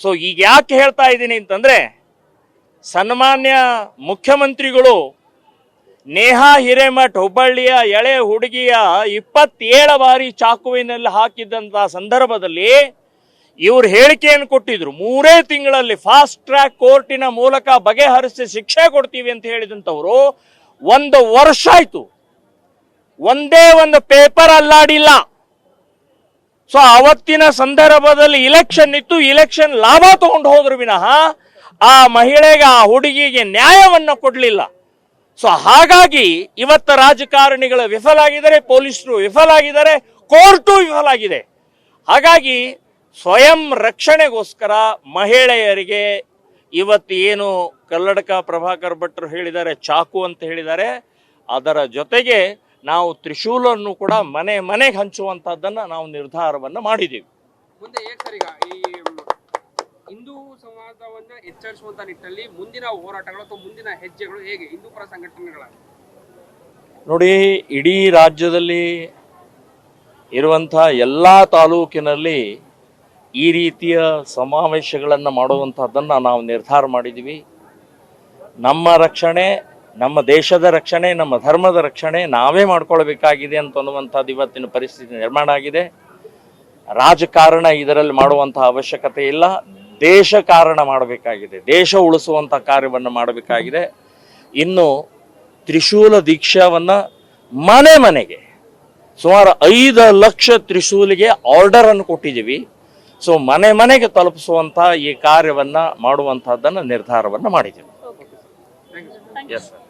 So ಈಗ ಯಾಕೆ ಹೇಳ್ತಾ ಇದ್ದೀನಿ ಅಂತಂದ್ರೆ, ಸನ್ಮಾನ್ಯ ಮುಖ್ಯಮಂತ್ರಿಗಳು ನೇಹಾ ಹಿರೇಮಠ್ ಹುಬ್ಬಳ್ಳಿಯ ಎಳೆ ಹುಡುಗಿಯ ಇಪ್ಪತ್ತೇಳ ಬಾರಿ ಚಾಕುವಿನಲ್ಲಿ ಹಾಕಿದ್ದಂಥ ಸಂದರ್ಭದಲ್ಲಿ ಇವರು ಹೇಳಿಕೆಯನ್ನು ಕೊಟ್ಟಿದ್ರು. ಮೂರೇ ತಿಂಗಳಲ್ಲಿ ಫಾಸ್ಟ್ ಟ್ರ್ಯಾಕ್ ಕೋರ್ಟಿನ ಮೂಲಕ ಬಗೆಹರಿಸಿ ಶಿಕ್ಷೆ ಕೊಡ್ತೀವಿ ಅಂತ ಹೇಳಿದಂಥವ್ರು ಒಂದು ವರ್ಷ ಆಯ್ತು. ಒಂದೇ ಒಂದು ಪೇಪರ್ ಅಲ್ಲಾಡಿಲ್ಲ. ಸೊ ಅವತ್ತಿನ ಸಂದರ್ಭದಲ್ಲಿ ಇಲೆಕ್ಷನ್ ಇತ್ತು ಇಲೆಕ್ಷನ್ ಲಾಭ ತಗೊಂಡು ಹೋದ್ರು ವಿನಃ ಆ ಮಹಿಳೆಗೆ, ಆ ಹುಡುಗಿಗೆ ನ್ಯಾಯವನ್ನ ಕೊಡಲಿಲ್ಲ. ಸೊ ಹಾಗಾಗಿ ಇವತ್ತ ರಾಜಕಾರಣಿಗಳು ವಿಫಲಾಗಿದ್ದಾರೆ, ಪೊಲೀಸರು ವಿಫಲ ಆಗಿದ್ದಾರೆ ಕೋರ್ಟು ವಿಫಲಾಗಿದೆ. ಹಾಗಾಗಿ ಸ್ವಯಂ ರಕ್ಷಣೆಗೋಸ್ಕರ ಮಹಿಳೆಯರಿಗೆ ಇವತ್ತು ಏನು ಕಲ್ಲಡಕ ಪ್ರಭಾಕರ್ ಭಟ್ರು ಹೇಳಿದ್ದಾರೆ, ಚಾಕು ಅಂತ ಹೇಳಿದ್ದಾರೆ, ಅದರ ಜೊತೆಗೆ ನಾವು ತ್ರಿಶೂಲನ್ನು ಕೂಡ ಮನೆ ಮನೆಗೆ ಹಂಚುವಂತಹದ್ದನ್ನ ನಾವು ನಿರ್ಧಾರವನ್ನ ಮಾಡಿದ್ದೀವಿ ಮುಂದೆ ಏಕರಿಗ ಸರ್ ಈಗ ಈ ಹಿಂದೂ ಸಮಾಜವನ್ನ ಎಚ್ಚರಿಸುವಂತ ನಿಟ್ಟಲ್ಲಿ ಮುಂದಿನ ಹೋರಾಟಗಳು ಅಥವಾ ಮುಂದಿನ ಹೆಜ್ಜೆಗಳು ಹೇಗೆ ಹಿಂದೂ ಪರ ಸಂಘಟನೆಗಳ? ನೋಡಿ ಇಡೀ ರಾಜ್ಯದಲ್ಲಿ ಇರುವಂಥ ಎಲ್ಲ ತಾಲೂಕಿನಲ್ಲಿ ಈ ರೀತಿಯ ಸಮಾವೇಶಗಳನ್ನು ಮಾಡುವಂಥದ್ದನ್ನು ನಾವು ನಿರ್ಧಾರ ಮಾಡಿದ್ದೀವಿ ನಮ್ಮ ರಕ್ಷಣೆ ನಮ್ಮ ದೇಶದ ರಕ್ಷಣೆ ನಮ್ಮ ಧರ್ಮದ ರಕ್ಷಣೆ ನಾವೇ ಮಾಡ್ಕೊಳ್ಬೇಕಾಗಿದೆ ಅಂತ ಅನ್ನುವಂಥದ್ದು ಇವತ್ತಿನ ಪರಿಸ್ಥಿತಿ ನಿರ್ಮಾಣ ಆಗಿದೆ. ರಾಜಕಾರಣ ಇದರಲ್ಲಿ ಮಾಡುವಂತಹ ಅವಶ್ಯಕತೆ ಇಲ್ಲ. ದೇಶ ಕಾರಣ ಮಾಡಬೇಕಾಗಿದೆ. ದೇಶ ಉಳಿಸುವಂಥ ಕಾರ್ಯವನ್ನು ಮಾಡಬೇಕಾಗಿದೆ. ಇನ್ನು ತ್ರಿಶೂಲ ದೀಕ್ಷಾವನ್ನು ಮನೆ ಮನೆಗೆ ಸುಮಾರು ಐದು ಲಕ್ಷ ತ್ರಿಶೂಲಿಗೆ ಆರ್ಡರ್ ಅನ್ನು ಕೊಟ್ಟಿದ್ದೀವಿ. ಸೊ ಮನೆ ಮನೆಗೆ ತಲುಪಿಸುವಂಥ ಈ ಕಾರ್ಯವನ್ನ ಮಾಡುವಂಥದ್ದನ್ನು ನಿರ್ಧಾರವನ್ನು ಮಾಡಿದ್ದೀವಿ. Yes sir